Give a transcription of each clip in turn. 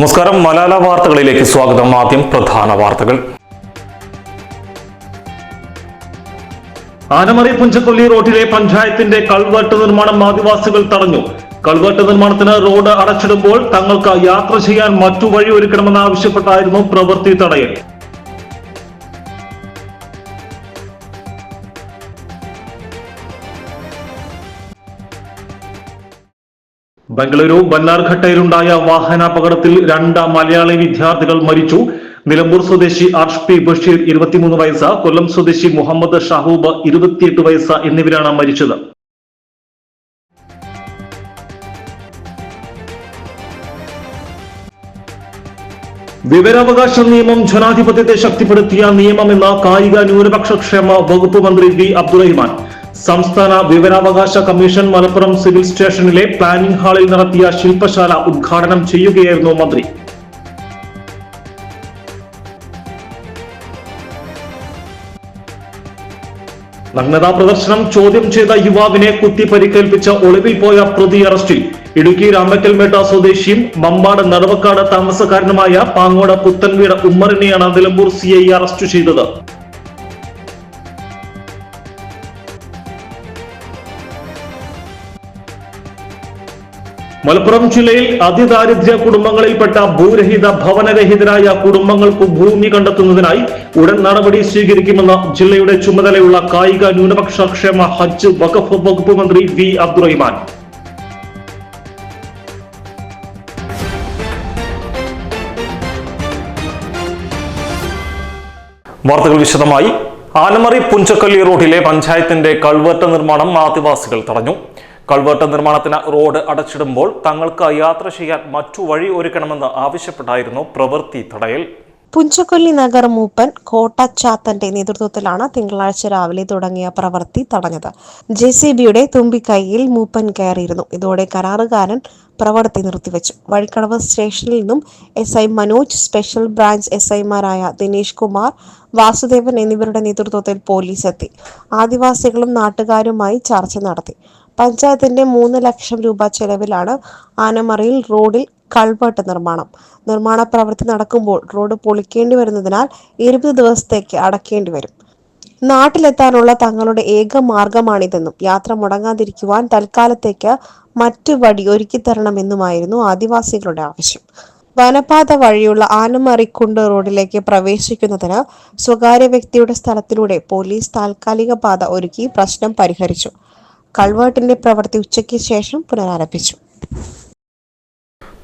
നമസ്കാരം. മലാല വാർത്തകളിലേക്ക് സ്വാഗതം. ആദ്യം പ്രധാന വാർത്തകൾ. ആനമറി പുഞ്ചക്കൊല്ലി റോഡിലെ പഞ്ചായത്തിന്റെ കൾവെട്ട് നിർമ്മാണം ആദിവാസികൾ തടഞ്ഞു. കൾവെട്ട് നിർമ്മാണത്തിന് റോഡ് അടച്ചിടുമ്പോൾ തങ്ങൾക്ക് യാത്ര ചെയ്യാൻ മറ്റു വഴി ഒരുക്കണമെന്ന് ആവശ്യപ്പെട്ടായിരുന്നു പ്രവൃത്തി തടയൽ. ബംഗളൂരു ബല്ലാർഘട്ടയിലുണ്ടായ വാഹനാപകടത്തിൽ രണ്ട് മലയാളി വിദ്യാർത്ഥികൾ മരിച്ചു. നിലമ്പൂർ സ്വദേശി അർഷ് പി ബഷീർ ഇരുപത്തിമൂന്ന് വയസ്സ് കൊല്ലം സ്വദേശി മുഹമ്മദ് ഷഹൂബ് ഇരുപത്തിയെട്ട് വയസ്സ് എന്നിവരാണ് മരിച്ചത്. വിവരാവകാശ നിയമം ജനാധിപത്യത്തെ ശക്തിപ്പെടുത്തിയ നിയമമെന്ന കായിക ന്യൂനപക്ഷ ക്ഷേമ വകുപ്പ് മന്ത്രി വി അബ്ദുറഹിമാൻ സംസ്ഥാന വിവരാവകാശ കമ്മീഷൻ മലപ്പുറം സിവിൽ സ്റ്റേഷനിലെ പ്ലാനിംഗ് ഹാളിൽ നടത്തിയ ശില്പശാല ഉദ്ഘാടനം ചെയ്യുകയായിരുന്നു മന്ത്രി. നഗ്നതാ പ്രദർശനം ചോദ്യം ചെയ്ത യുവാവിനെ കുത്തി പരിക്കേൽപ്പിച്ച ഒളിവിൽ പോയ പ്രതി അറസ്റ്റിൽ ഇടുക്കി രാമക്കൽമേട്ട സ്വദേശിയും മമ്പാട് നടവക്കാട് താമസക്കാരനുമായ പാങ്ങോട് പുത്തൻവീട് ഉമ്മറിനെയാണ് നിലമ്പൂർ സി ഐ അറസ്റ്റ് ചെയ്തത്. മലപ്പുറം ജില്ലയിൽ അതിദാരിദ്ര്യ കുടുംബങ്ങളിൽപ്പെട്ട ഭൂരഹിത ഭവനരഹിതരായ കുടുംബങ്ങൾക്ക് ഭൂമി കണ്ടെത്തുന്നതിനായി ഉടൻ നടപടി സ്വീകരിക്കുമെന്ന് ജില്ലയുടെ ചുമതലയുള്ള കായിക ന്യൂനപക്ഷ ക്ഷേമ ഹജ്ജ് വഖഫ് വകുപ്പ് മന്ത്രി വി അബ്ദുറഹിമാൻ. വാർത്തകൾ വിശദമായി. ആനമറി പുഞ്ചക്കല്ലി റോഡിലെ പഞ്ചായത്തിന്റെ കൾവർട്ട് നിർമ്മാണം ആദിവാസികൾ തടഞ്ഞു. കൾവർട്ട് നിർമ്മാണത്തിന് റോഡ് അടച്ചിടുമ്പോൾ തങ്ങൾക്ക് യാത്ര ചെയ്യാൻ മറ്റു വഴി ഒരുക്കണമെന്ന് ആവശ്യപ്പെട്ടായിരുന്നു പ്രവൃത്തി തടയൽ. പുഞ്ചക്കൊല്ലി നഗർ മൂപ്പൻ കോട്ട കോട്ടച്ചാത്തന്റെ നേതൃത്വത്തിലാണ് തിങ്കളാഴ്ച രാവിലെ തുടങ്ങിയ പ്രവൃത്തി തടഞ്ഞത്. ജെ സി ബിയുടെ തുമ്പിക്കൈയിൽ മൂപ്പൻ കയറിയിരുന്നു. ഇതോടെ കരാറുകാരൻ പ്രവൃത്തി നിർത്തിവെച്ചു. വഴിക്കടവ് സ്റ്റേഷനിൽ നിന്നും S I Manoj special branch S ഐമാരായ ദിനേശ് കുമാർ വാസുദേവൻ എന്നിവരുടെ നേതൃത്വത്തിൽ പോലീസ് എത്തി. ആദിവാസികളും നാട്ടുകാരുമായി ചർച്ച നടത്തി. പഞ്ചായത്തിന്റെ മൂന്ന് ലക്ഷം രൂപ ചെലവിലാണ് ആനമറയിൽ റോഡിൽ കൾവർട്ട് നിർമ്മാണം. നിർമ്മാണ പ്രവൃത്തി നടക്കുമ്പോൾ റോഡ് പൊളിക്കേണ്ടി വരുന്നതിനാൽ ഇരുപത് ദിവസത്തേക്ക് അടക്കേണ്ടി വരും. നാട്ടിലെത്താനുള്ള തങ്ങളുടെ ഏക മാർഗമാണിതെന്നും യാത്ര മുടങ്ങാതിരിക്കുവാൻ തൽക്കാലത്തേക്ക് മറ്റു വഴി ഒരുക്കിത്തരണമെന്നുമായിരുന്നു ആദിവാസികളുടെ ആവശ്യം. വനപാത വഴിയുള്ള ആനമറിക്കുണ്ട് റോഡിലേക്ക് പ്രവേശിക്കുന്നതിന് സ്വകാര്യ വ്യക്തിയുടെ സ്ഥലത്തിലൂടെ പോലീസ് താൽക്കാലിക പാത ഒരുക്കി പ്രശ്നം പരിഹരിച്ചു. കൾവേർട്ടിന്റെ പ്രവൃത്തി ഉച്ചയ്ക്ക് ശേഷം പുനരാരംഭിച്ചു.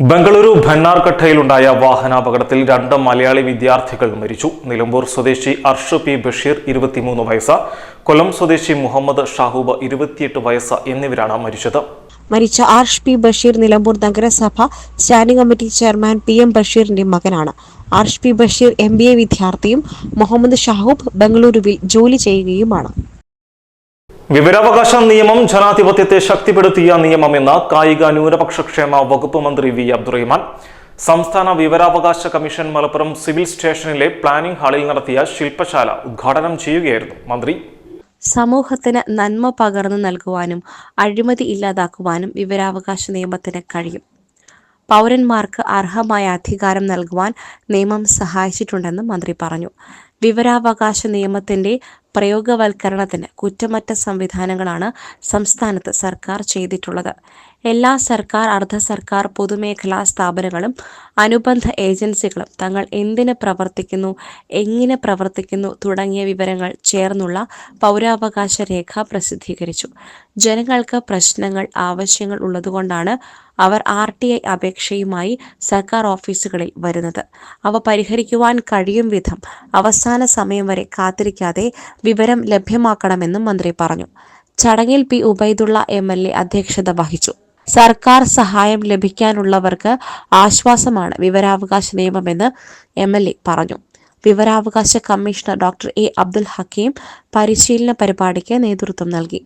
ബംഗളൂരു ഭന്നാർഘട്ടയിലുണ്ടായ വാഹനാപകടത്തിൽ രണ്ട് മലയാളി വിദ്യാർത്ഥികൾ മരിച്ചു. നിലമ്പൂർ സ്വദേശി അർഷ് പി ബഷീർ ഇരുപത്തിമൂന്ന് വയസ്സ് കൊല്ലം സ്വദേശി മുഹമ്മദ് ഷാഹൂബ് ഇരുപത്തിയെട്ട് വയസ്സ് എന്നിവരാണ് മരിച്ചത്. മരിച്ച ആർഷ് പി ബഷീർ നിലമ്പൂർ നഗരസഭ standing committee chairman P M ബഷീറിന്റെ മകനാണ്. Arsh P Basheer M B A വിദ്യാർത്ഥിയും മുഹമ്മദ് ഷാഹൂബ് ബംഗളൂരുവിൽ ജോലി ചെയ്യുകയുമാണ്. വിവരാവകാശ നിയമം ജനാധിപത്യത്തെ ശക്തിപ്പെടുത്തിയ നിയമമെന്ന് കായിക ന്യൂനപക്ഷ ക്ഷേമ വകുപ്പ് മന്ത്രി വി അബ്ദുറഹിമാൻ സംസ്ഥാന വിവരാവകാശ കമ്മീഷൻ മലപ്പുറം സിവിൽ സ്റ്റേഷനിലെ പ്ലാനിംഗ് ഹാളിൽ നടത്തിയ ശില്പശാല ഉദ്ഘാടനം ചെയ്യുകയായിരുന്നു മന്ത്രി. സമൂഹത്തിന് നന്മ പകർന്നു നൽകുവാനും അഴിമതി ഇല്ലാതാക്കുവാനും വിവരാവകാശ നിയമത്തിന് കഴിയും. പൗരന്മാർക്ക് അർഹമായ അധികാരം നൽകുവാൻ നിയമം സഹായിച്ചിട്ടുണ്ടെന്ന് മന്ത്രി പറഞ്ഞു. വിവരാവകാശ നിയമത്തിന്റെ പ്രയോഗവൽക്കരണത്തിന് കുറ്റമറ്റ സംവിധാനങ്ങളാണ് സംസ്ഥാനത്ത് സർക്കാർ ചെയ്തിട്ടുള്ളത്. എല്ലാ സർക്കാർ അർദ്ധ സർക്കാർ പൊതുമേഖലാ സ്ഥാപനങ്ങളും അനുബന്ധ ഏജൻസികളും തങ്ങൾ എന്തിന് പ്രവർത്തിക്കുന്നു എങ്ങനെ പ്രവർത്തിക്കുന്നു തുടങ്ങിയ വിവരങ്ങൾ ചേർന്നുള്ള പൗരാവകാശ രേഖ പ്രസിദ്ധീകരിച്ചു. ജനങ്ങൾക്ക് പ്രശ്നങ്ങൾ ആവശ്യങ്ങൾ ഉള്ളതുകൊണ്ടാണ് അവർ ആർ ടി ഐ അപേക്ഷയുമായി സർക്കാർ ഓഫീസുകളിൽ വരുന്നത്. അവ പരിഹരിക്കുവാൻ കഴിയും വിധം അവസാന സമയം വരെ കാത്തിരിക്കാതെ വിവരം ലഭ്യമാക്കണമെന്നും മന്ത്രി പറഞ്ഞു. ചടങ്ങിൽ പി ഉബൈദുള്ള എം അധ്യക്ഷത വഹിച്ചു. സർക്കാർ സഹായം ലഭിക്കാനുള്ളവർക്ക് ആശ്വാസമാണ് വിവരാവകാശ നിയമമെന്ന് എം എൽ എ പറഞ്ഞു. വിവരാവകാശ commissioner doctor A Abdul Hakeem പരിശീലന പരിപാടിക്ക് നേതൃത്വം നൽകി.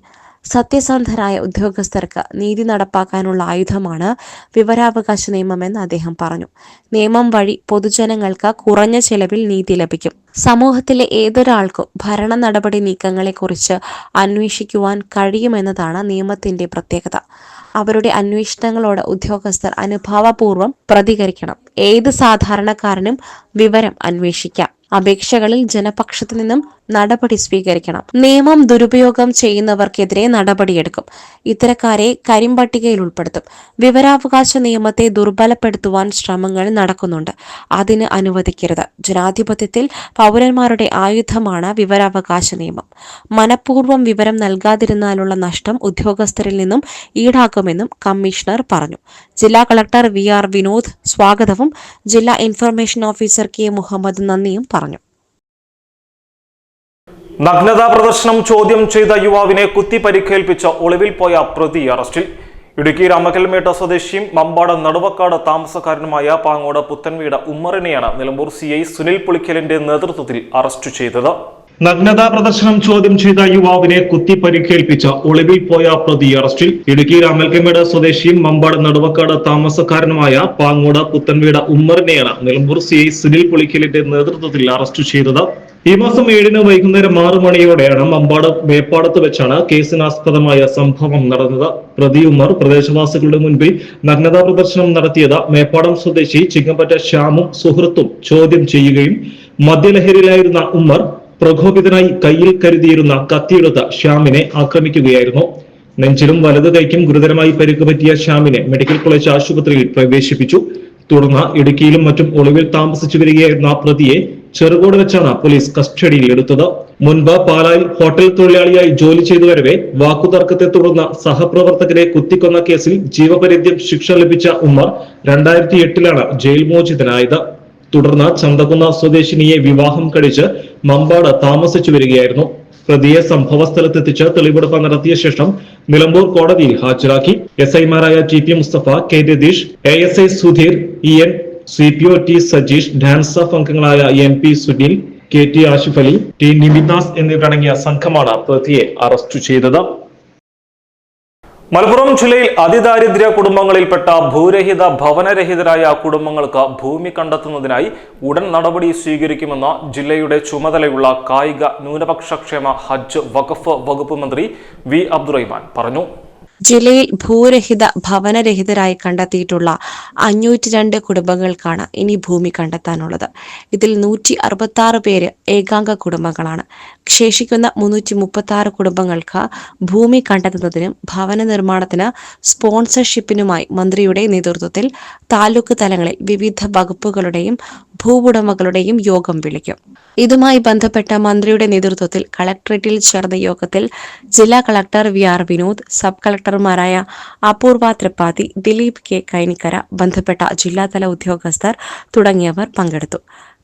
സത്യസന്ധരായ ഉദ്യോഗസ്ഥർക്ക് നീതി നടപ്പാക്കാനുള്ള ആയുധമാണ് വിവരാവകാശ നിയമമെന്ന് അദ്ദേഹം പറഞ്ഞു. നിയമം വഴി പൊതുജനങ്ങൾക്ക് കുറഞ്ഞ ചെലവിൽ നീതി ലഭിക്കും. സമൂഹത്തിലെ ഏതൊരാൾക്കും ഭരണ നടപടി നീക്കങ്ങളെക്കുറിച്ച് അന്വേഷിക്കുവാൻ കഴിയുമെന്നതാണ് നിയമത്തിന്റെ പ്രത്യേകത. അവരുടെ അന്വേഷണങ്ങളോട് ഉദ്യോഗസ്ഥർ അനുഭാവപൂർവം പ്രതികരിക്കണം. ഏത് സാധാരണക്കാരനും വിവരം അന്വേഷിക്കാം. അപേക്ഷകളിൽ ജനപക്ഷത്തു നിന്നും നടപടി സ്വീകരിക്കണം. നിയമം ദുരുപയോഗം ചെയ്യുന്നവർക്കെതിരെ നടപടിയെടുക്കും. ഇത്തരക്കാരെ കരിമ്പട്ടികയിൽ ഉൾപ്പെടുത്തും. വിവരാവകാശ നിയമത്തെ ദുർബലപ്പെടുത്തുവാൻ ശ്രമങ്ങൾ നടക്കുന്നുണ്ട്. അതിന് അനുവദിക്കരുത്. ജനാധിപത്യത്തിൽ പൗരന്മാരുടെ ആയുധമാണ് വിവരാവകാശ നിയമം. മനഃപൂർവം വിവരം നൽകാതിരുന്നാലുള്ള നഷ്ടം ഉദ്യോഗസ്ഥരിൽ നിന്നും ഈടാക്കുമെന്നും കമ്മീഷണർ പറഞ്ഞു. ജില്ലാ കളക്ടർ വി ആർ വിനോദ് സ്വാഗതവും ജില്ലാ ഇൻഫർമേഷൻ ഓഫീസർ കെ മുഹമ്മദ് നന്ദിയും പറഞ്ഞു. നഗ്നതാ പ്രദർശനം ചോദ്യം ചെയ്ത യുവാവിനെ കുത്തി പരിക്കേൽപ്പിച്ച ഒളിവിൽ പോയ പ്രതി അറസ്റ്റിൽ. ഇടുക്കി രാമകൽമേട്ട സ്വദേശിയും മമ്പാട് നടുവക്കാട് താമസക്കാരനുമായ പാങ്ങോട് പുത്തൻവീട് ഉമ്മറിനെയാണ് നിലമ്പൂർ സി സുനിൽ പുളിക്കലിന്റെ നേതൃത്വത്തിൽ അറസ്റ്റ് ചെയ്തത്. നഗ്നതാ പ്രദർശനം ചോദ്യം ചെയ്ത യുവാവിനെ കുത്തി പരിക്കേൽപ്പിച്ച ഒളിവിൽ പോയ പ്രതി അറസ്റ്റിൽ ഇടുക്കി രാമൽക്കമേട് സ്വദേശിയും മമ്പാട് നടുവക്കാട് താമസക്കാരനുമായ പാങ്ങോട് പുത്തൻവീട് ഉമ്മറിനെയാണ് നിലമ്പൂർ സി ഐ സുനിൽ പുളിക്കലിന്റെ നേതൃത്വത്തിൽ അറസ്റ്റ് ചെയ്തത്. ഈ മാസം ഏഴിന് വൈകുന്നേരം ആറു മണിയോടെയാണ് മമ്പാട് മേപ്പാടത്ത് വെച്ചാണ് കേസിനാസ്പദമായ സംഭവം നടന്നത്. പ്രതി ഉമ്മർ പ്രദേശവാസികളുടെ മുൻപിൽ നഗ്നതാ പ്രദർശനം നടത്തിയത് മേപ്പാടം സ്വദേശി ചിങ്ങപ്പറ്റ ശ്യാമും സുഹൃത്തും ചോദ്യം ചെയ്യുകയും മദ്യലഹരിയിലായിരുന്ന ഉമ്മർ പ്രകോപിതനായി കയ്യിൽ കരുതിയിരുന്ന കത്തിയെടുത്ത ശ്യാമിനെ ആക്രമിക്കുകയായിരുന്നു. നെഞ്ചിലും വലത് കൈക്കും ഗുരുതരമായി പരിക്ക് പറ്റിയ ശ്യാമിനെ മെഡിക്കൽ കോളേജ് ആശുപത്രിയിൽ പ്രവേശിപ്പിച്ചു. തുടർന്ന് ഇടുക്കിയിലും മറ്റും ഒളിവിൽ താമസിച്ചു വരികയായിരുന്ന പ്രതിയെ ചെറുകോട് വെച്ചാണ് പോലീസ് കസ്റ്റഡിയിൽ എടുത്തത്. മുൻപ് പാലായിൽ ഹോട്ടൽ തൊഴിലാളിയായി ജോലി ചെയ്തു വരവെ വാക്കുതർക്കത്തെ തുടർന്ന് സഹപ്രവർത്തകരെ കുത്തിക്കൊന്ന കേസിൽ ജീവപര്യന്തം ശിക്ഷ ലഭിച്ച ഉമ്മർ രണ്ടായിരത്തി എട്ടിലാണ് ജയിൽ മോചിതനായത്. തുടർന്ന് ചന്തകുന്ന സ്വദേശിനിയെ വിവാഹം കഴിച്ച് മമ്പാട് താമസിച്ചു വരികയായിരുന്നു. പ്രതിയെ സംഭവ സ്ഥലത്തെത്തിച്ച് തെളിവെടുപ്പ് നടത്തിയ ശേഷം നിലമ്പൂർ കോടതിയിൽ ഹാജരാക്കി. എസ് ഐമാരായ T P Musthafa K Ratheesh A S I Sudheer E N C P O T Sajeesh DANSAF അംഗങ്ങളായ M P Sunil K T Ashif Ali T Nimidas എന്നിവരടങ്ങിയ സംഘമാണ് പ്രതിയെ അറസ്റ്റ് ചെയ്തത്. മലപ്പുറം ജില്ലയിൽ അതിദാരിദ്ര്യ കുടുംബങ്ങളിൽപ്പെട്ട ഭൂരഹിത ഭവനരഹിതരായ കുടുംബങ്ങൾക്ക് ഭൂമി കണ്ടെത്തുന്നതിനായി ഉടൻ നടപടി സ്വീകരിക്കുമെന്ന് ജില്ലയുടെ ചുമതലയുള്ള കായിക ന്യൂനപക്ഷക്ഷേമ ഹജ്ജ് വഖഫ് വകുപ്പ് മന്ത്രി വി അബ്ദുറഹിമാൻ പറഞ്ഞു. ജില്ലയിൽ ഭൂരഹിത ഭവനരഹിതരായി കണ്ടെത്തിയിട്ടുള്ള അഞ്ഞൂറ്റി രണ്ട് കുടുംബങ്ങൾക്കാണ് ഇനി ഭൂമി കണ്ടെത്താനുള്ളത്. ഇതിൽ നൂറ്റി അറുപത്തി ആറ് പേര് ഏകാംഗ കുടുംബങ്ങളാണ്. ശേഷിക്കുന്ന മുന്നൂറ്റി മുപ്പത്തി ആറ് കുടുംബങ്ങൾക്ക് ഭൂമി കണ്ടെത്തുന്നതിനും ഭവന നിർമ്മാണത്തിന് സ്പോൺസർഷിപ്പിനുമായി മന്ത്രിയുടെ നേതൃത്വത്തിൽ താലൂക്ക് തലങ്ങളിൽ വിവിധ വകുപ്പുകളുടെയും ഭൂവുടമകളുടെയും യോഗം വിളിക്കും. ഇതുമായി ബന്ധപ്പെട്ട മന്ത്രിയുടെ നേതൃത്വത്തിൽ കളക്ടറേറ്റിൽ ചേർന്ന യോഗത്തിൽ ജില്ലാ collector V R Vinod sub കളക്ടർമാരായ Apoorva Tripathi Dileep K Kainikkara ബന്ധപ്പെട്ട ജില്ലാതല ഉദ്യോഗസ്ഥർ തുടങ്ങിയവർ പങ്കെടുത്തു.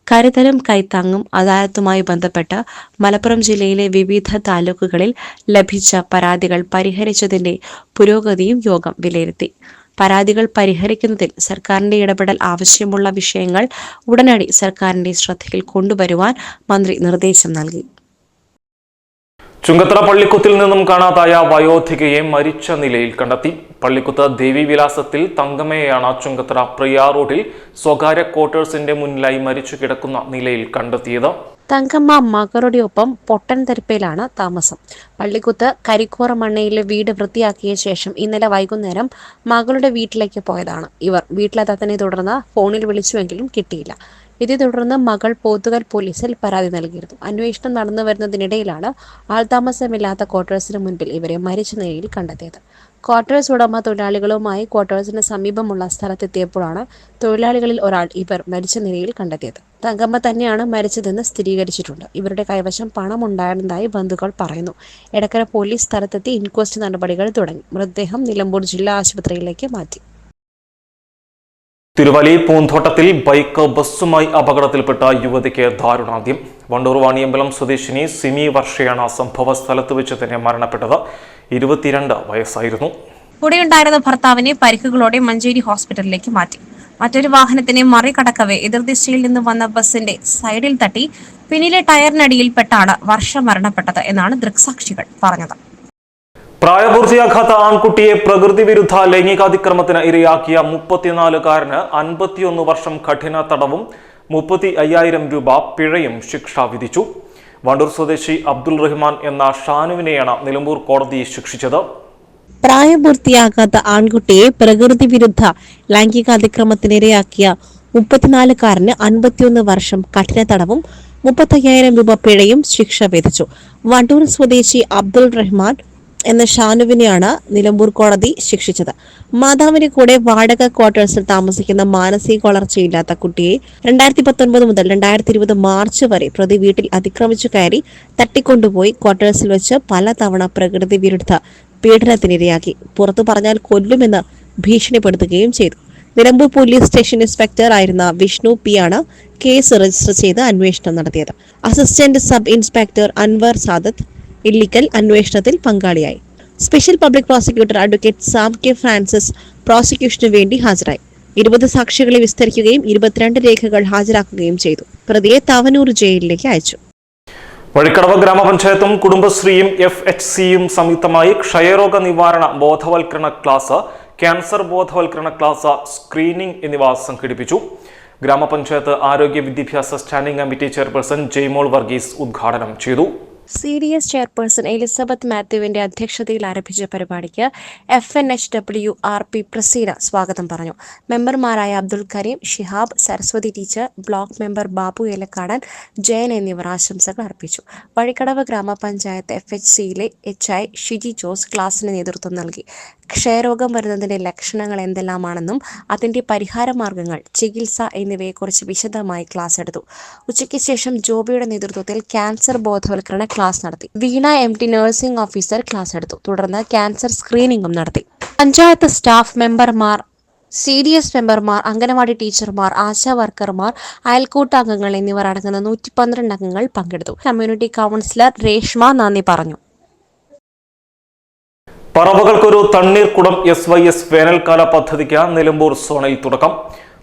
കരുതലും കൈത്താങ്ങും അദാലത്തുമായി ബന്ധപ്പെട്ട് മലപ്പുറം ജില്ലയിലെ വിവിധ താലൂക്കുകളിൽ ലഭിച്ച പരാതികൾ പരിഹരിച്ചതിന്റെ പുരോഗതിയും യോഗം വിലയിരുത്തി. പരാതികൾ പരിഹരിക്കുന്നതിൽ സർക്കാരിന്റെ ഇടപെടൽ ആവശ്യമുള്ള വിഷയങ്ങൾ ഉടനടി സർക്കാരിന്റെ ശ്രദ്ധയിൽ കൊണ്ടുവരുവാൻ മന്ത്രി നിർദ്ദേശം നൽകി. ചുങ്കത്തറ പള്ളിക്കുത്തിൽ നിന്നും കാണാതായ വയോധികയെ മരിച്ച നിലയിൽ കണ്ടെത്തി. പള്ളിക്കുത്ത് ദേവിവിലാസത്തിൽ തങ്കമ്മയെയാണ് ചുങ്കത്തറ പ്രിയ റോഡിൽ സ്വകാര്യ ക്വാർട്ടേഴ്സിന്റെ മുന്നിലായി മരിച്ചു കിടക്കുന്ന നിലയിൽ കണ്ടെത്തിയത്. തങ്കമ്മ മകളുടെ ഒപ്പം പൊട്ടൻ തെരുപ്പയിലാണ് താമസം. പള്ളിക്കുത്ത് കരിക്കോറ മണ്ണയിലെ വീട് വൃത്തിയാക്കിയ ശേഷം ഇന്നലെ വൈകുന്നേരം മകളുടെ വീട്ടിലേക്ക് പോയതാണ്. ഇവർ വീട്ടിലെത്താത്തതിനെ തുടർന്ന് ഫോണിൽ വിളിച്ചുവെങ്കിലും കിട്ടിയില്ല. ഇതേ തുടർന്ന് മകൾ പോത്തുകൽ പോലീസിൽ പരാതി നൽകിയിരുന്നു. അന്വേഷണം നടന്നു വരുന്നതിനിടയിലാണ് ആൾതാമസമില്ലാത്ത ക്വാർട്ടേഴ്സിന് മുൻപിൽ ഇവരെ മരിച്ച നിലയിൽ കണ്ടെത്തിയത്. ക്വാർട്ടേഴ്സ് ഉടമ തൊഴിലാളികളുമായി ക്വാർട്ടേഴ്സിന് സമീപമുള്ള സ്ഥലത്തെത്തിയപ്പോഴാണ് തൊഴിലാളികളിൽ ഒരാൾ ഇവർ മരിച്ച നിലയിൽ കണ്ടെത്തിയത്. തങ്കമ്മ തന്നെയാണ് മരിച്ചതെന്ന് സ്ഥിരീകരിച്ചിട്ടുണ്ട്. ഇവരുടെ കൈവശം പണം ഉണ്ടായിരുന്നതായി ബന്ധുക്കൾ പറയുന്നു. എടക്കര പോലീസ് സ്ഥലത്തെത്തി ഇൻക്വസ്റ്റ് നടപടികൾ തുടങ്ങി. മൃതദേഹം നിലമ്പൂർ ജില്ലാ ആശുപത്രിയിലേക്ക് മാറ്റി. തിരുവല്ലി പൂന്തോട്ടത്തിൽ ബൈക്ക് ബസ്സുമായി അപകടത്തിൽപ്പെട്ട യുവതിക്ക് ദാരുണാന്ത്യം. വണ്ടൂർ വാണിയമ്പലം സ്വദേശിനി സിമി വർഷയാണ് സംഭവ സ്ഥലത്ത് വെച്ച് തന്നെ മരണപ്പെട്ടത്. ഇരുപത്തിരണ്ട് വയസ്സായിരുന്നു. കൂടെയുണ്ടായിരുന്ന ഭർത്താവിനെ പരിക്കുകളോടെ മഞ്ചേരി ഹോസ്പിറ്റലിലേക്ക് മാറ്റി. മറ്റൊരു വാഹനത്തിനെ മറികടക്കവേ എതിർദിശയിൽ നിന്ന് വന്ന ബസിന്റെ സൈഡിൽ തട്ടി പിന്നിലെ ടയറിനടിയിൽപ്പെട്ടാണ് വർഷ മരണപ്പെട്ടത് എന്നാണ് ദൃക്സാക്ഷികൾ പറഞ്ഞത്. പ്രായപൂർത്തിയാകാത്ത ആൺകുട്ടിയെ പ്രകൃതി വിരുദ്ധ ലൈംഗികാതിക്രമത്തിന് ഇരയാക്കിയ മുപ്പത്തിനാലുകാരന് അൻപത്തിയൊന്ന് വർഷം കഠിന തടവും മുപ്പത്തി അയ്യായിരം രൂപ പിഴയും ശിക്ഷ വിധിച്ചു. വണ്ടൂർ സ്വദേശി അബ്ദുൾ റഹ്മാൻ എന്ന ഷാനുവിനെയാണ് നിലമ്പൂർ കോടതി ശിക്ഷിച്ചത്. പ്രായപൂർത്തിയാകാത്ത ആൺകുട്ടിയെ പ്രകൃതി വിരുദ്ധ ലൈംഗികാതിക്രമത്തിനിരയാക്കിയ മുപ്പത്തിനാലുകാരന് അൻപത്തിയൊന്ന് വർഷം കഠിന തടവും മുപ്പത്തയ്യായിരം രൂപ പിഴയും ശിക്ഷ വിധിച്ചു. വണ്ടൂർ സ്വദേശി അബ്ദുൾ റഹ്മാൻ എന്ന ഷാനുവിനെയാണ് നിലമ്പൂർ കോടതി ശിക്ഷിച്ചത്. മാതാവിന്റെ കൂടെ വാടക ക്വാർട്ടേഴ്സിൽ താമസിക്കുന്ന മാനസിക വളർച്ചയില്ലാത്ത കുട്ടിയെ രണ്ടായിരത്തി പത്തൊൻപത് മുതൽ രണ്ടായിരത്തി ഇരുപത് മാർച്ച് വരെ പ്രതി വീട്ടിൽ അതിക്രമിച്ചു കയറി തട്ടിക്കൊണ്ടുപോയി ക്വാർട്ടേഴ്സിൽ വെച്ച് പലതവണ പ്രകൃതി വിരുദ്ധ പീഡനത്തിനിരയാക്കി. പുറത്തു പറഞ്ഞാൽ കൊല്ലുമെന്ന് ഭീഷണിപ്പെടുത്തുകയും ചെയ്തു. നിലമ്പൂർ പോലീസ് സ്റ്റേഷൻ ഇൻസ്പെക്ടർ ആയിരുന്ന വിഷ്ണു പി ആണ് കേസ് രജിസ്റ്റർ ചെയ്ത് അന്വേഷണം നടത്തിയത്. Assistant sub inspector Anvar Sadath Illikkal അന്വേഷണത്തിൽ പങ്കാളിയായി. Special public prosecutor advocate Sam K Francis പ്രോസിക്യൂഷനു വേണ്ടി ഹാജരായി. ഇരുപത് സാക്ഷികളെ വിസ്തരിക്കുകയും ഇരുപത്തിരണ്ട് രേഖകൾ ഹാജരാക്കുകയും ചെയ്തു. പ്രതിയെ തവനൂർ ജയിലിലേക്ക് അയച്ചു. വഴിക്കടവ് ഗ്രാമപഞ്ചായത്തും കുടുംബശ്രീയും എഫ് എച്ച് സിയും സംയുക്തമായി ക്ഷയരോഗ നിവാരണ ബോധവൽക്കരണ ക്ലാസ് ക്യാൻസർ ബോധവൽക്കരണ ക്ലാസ് സ്ക്രീനിംഗ് എന്നിവ സംഘടിപ്പിച്ചു. ഗ്രാമപഞ്ചായത്ത് ആരോഗ്യ വിദ്യാഭ്യാസ standing committee chairperson Jaimol Varghese ഉദ്ഘാടനം ചെയ്തു. C D S chairperson Elizabeth മാത്യുവിന്റെ അധ്യക്ഷതയിൽ ആരംഭിച്ച പരിപാടിക്ക് F N H W R P Praseena സ്വാഗതം പറഞ്ഞു. മെമ്പർമാരായ Abdul Kareem Shihab Saraswathi teacher block member Babu Elakkadan Jayan എന്നിവർ ആശംസകൾ അർപ്പിച്ചു. വഴിക്കടവ് ഗ്രാമപഞ്ചായത്ത് എഫ് എച്ച് സിയിലെ എച്ച് ഐ ഷിജി ജോസ് ക്ലാസിന് നേതൃത്വം നൽകി. ക്ഷയരോഗം വരുന്നതിന്റെ ലക്ഷണങ്ങൾ എന്തെല്ലാമാണെന്നും അതിന്റെ പരിഹാര മാർഗങ്ങൾ ചികിത്സ എന്നിവയെക്കുറിച്ച് വിശദമായി ക്ലാസ് എടുത്തു. ഉച്ചയ്ക്ക് ശേഷം ജോബിയുടെ നേതൃത്വത്തിൽ ക്യാൻസർ ബോധവൽക്കരണ ക്ലാസ് നടത്തി. Veena M T nursing officer class എടുത്തു. തുടർന്ന് ക്യാൻസർ സ്ക്രീനിങ്ങും നടത്തി. പഞ്ചായത്ത് സ്റ്റാഫ് മെമ്പർമാർ സി ഡി എസ് മെമ്പർമാർ അംഗനവാടി ടീച്ചർമാർ ആശാ വർക്കർമാർ അയൽക്കൂട്ടാംഗങ്ങൾ എന്നിവർ അടങ്ങുന്ന നൂറ്റി പന്ത്രണ്ട് അംഗങ്ങൾ പങ്കെടുത്തു. കമ്മ്യൂണിറ്റി കൗൺസിലർ രേഷ്മ നന്ദി പറഞ്ഞു. പറവകൾക്കൊരു തണ്ണീർക്കുടം എസ് വൈ എസ് വേനൽക്കാല പദ്ധതിക്ക് നിലമ്പൂർ സോണിൽ തുടക്കം.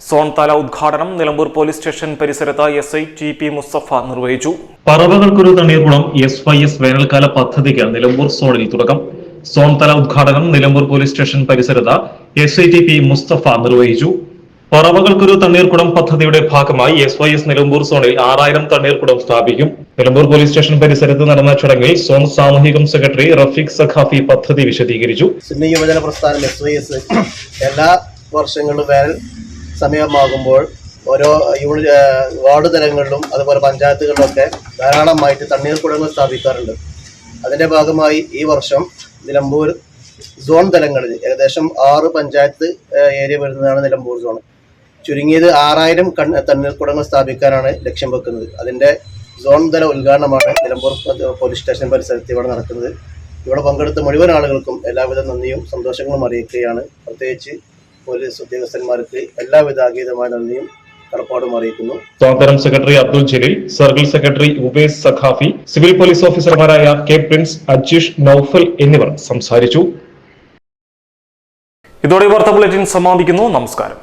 സോൺ തല ഉദ്ഘാടനം നിലമ്പൂർ പോലീസ് സ്റ്റേഷൻ പരിസരത്ത് S I T P Musthafa നിർവഹിച്ചു. പറവകൾക്കൊരു തണ്ണീർക്കുടം എസ് വൈ എസ് വേനൽക്കാല പദ്ധതിക്ക് നിലമ്പൂർ സോണിൽ തുടക്കം. സോൺ തല ഉദ്ഘാടനം നിലമ്പൂർ പോലീസ് സ്റ്റേഷൻ പരിസരത്ത് S I T P Musthafa നിർവഹിച്ചു. പറവകൾക്കൊരു തണ്ണീർക്കുടം പദ്ധതിയുടെ ഭാഗമായി എസ് വൈ എസ് നിലമ്പൂർ സോണിൽ ആറായിരം തണ്ണീർക്കുടം സ്ഥാപിക്കും. നിലമ്പൂർ പോലീസ് സ്റ്റേഷൻ പരിസരത്ത് നടന്ന ചടങ്ങിൽ സോൺ സാമൂഹികം സെക്രട്ടറി റഫീഖ് സഖാഫി പദ്ധതി വിശദീകരിച്ചു. സുന്നി യുവജന പ്രസ്ഥാനം എസ് വൈ എസ് എല്ലാ വർഷങ്ങളിലും വേനൽ സമയമാകുമ്പോൾ ഓരോ വാർഡ് തലങ്ങളിലും അതുപോലെ പഞ്ചായത്തുകളിലൊക്കെ ധാരാളമായിട്ട് തണ്ണീർക്കുടങ്ങൾ സ്ഥാപിക്കാറുണ്ട്. അതിന്റെ ഭാഗമായി ഈ വർഷം നിലമ്പൂർ സോൺ തലങ്ങളിൽ ഏകദേശം ആറ് പഞ്ചായത്ത് ഏരിയ വരുന്നതാണ് നിലമ്പൂർ സോൺ. ചുരുങ്ങിയത് ആറായിരം കൺ തണ്ണീർക്കുടങ്ങൾ സ്ഥാപിക്കാനാണ് ലക്ഷ്യം വെക്കുന്നത്. അതിന്റെ സോൺ തല ഉദ്ഘാടനമാണ് നിലമ്പൂർ പോലീസ് സ്റ്റേഷൻ പരിസരത്ത് ഇവിടെ നടക്കുന്നത്. ഇവിടെ പങ്കെടുത്ത മുഴുവൻ ആളുകൾക്കും എല്ലാവിധ നന്ദിയും സന്തോഷങ്ങളും അറിയിക്കുകയാണ്. പ്രത്യേകിച്ച് പോലീസ് ഉദ്യോഗസ്ഥന്മാർക്ക് എല്ലാവിധ ആഗീതമായ നന്ദിയും കടപ്പാടും അറിയിക്കുന്നു. സ്വാതന്ത്ര്യം secretary Abdul Jaleel circle secretary Ubais Saqafi civil police ഓഫീസർമാരായ കെ പ്രിൻസ് അജീഷ് നൌഫൽ എന്നിവർ സംസാരിച്ചു. ഇതോടെ ഈ വാർത്താ ബുള്ളറ്റിൻ സമാപിക്കുന്നു. നമസ്കാരം.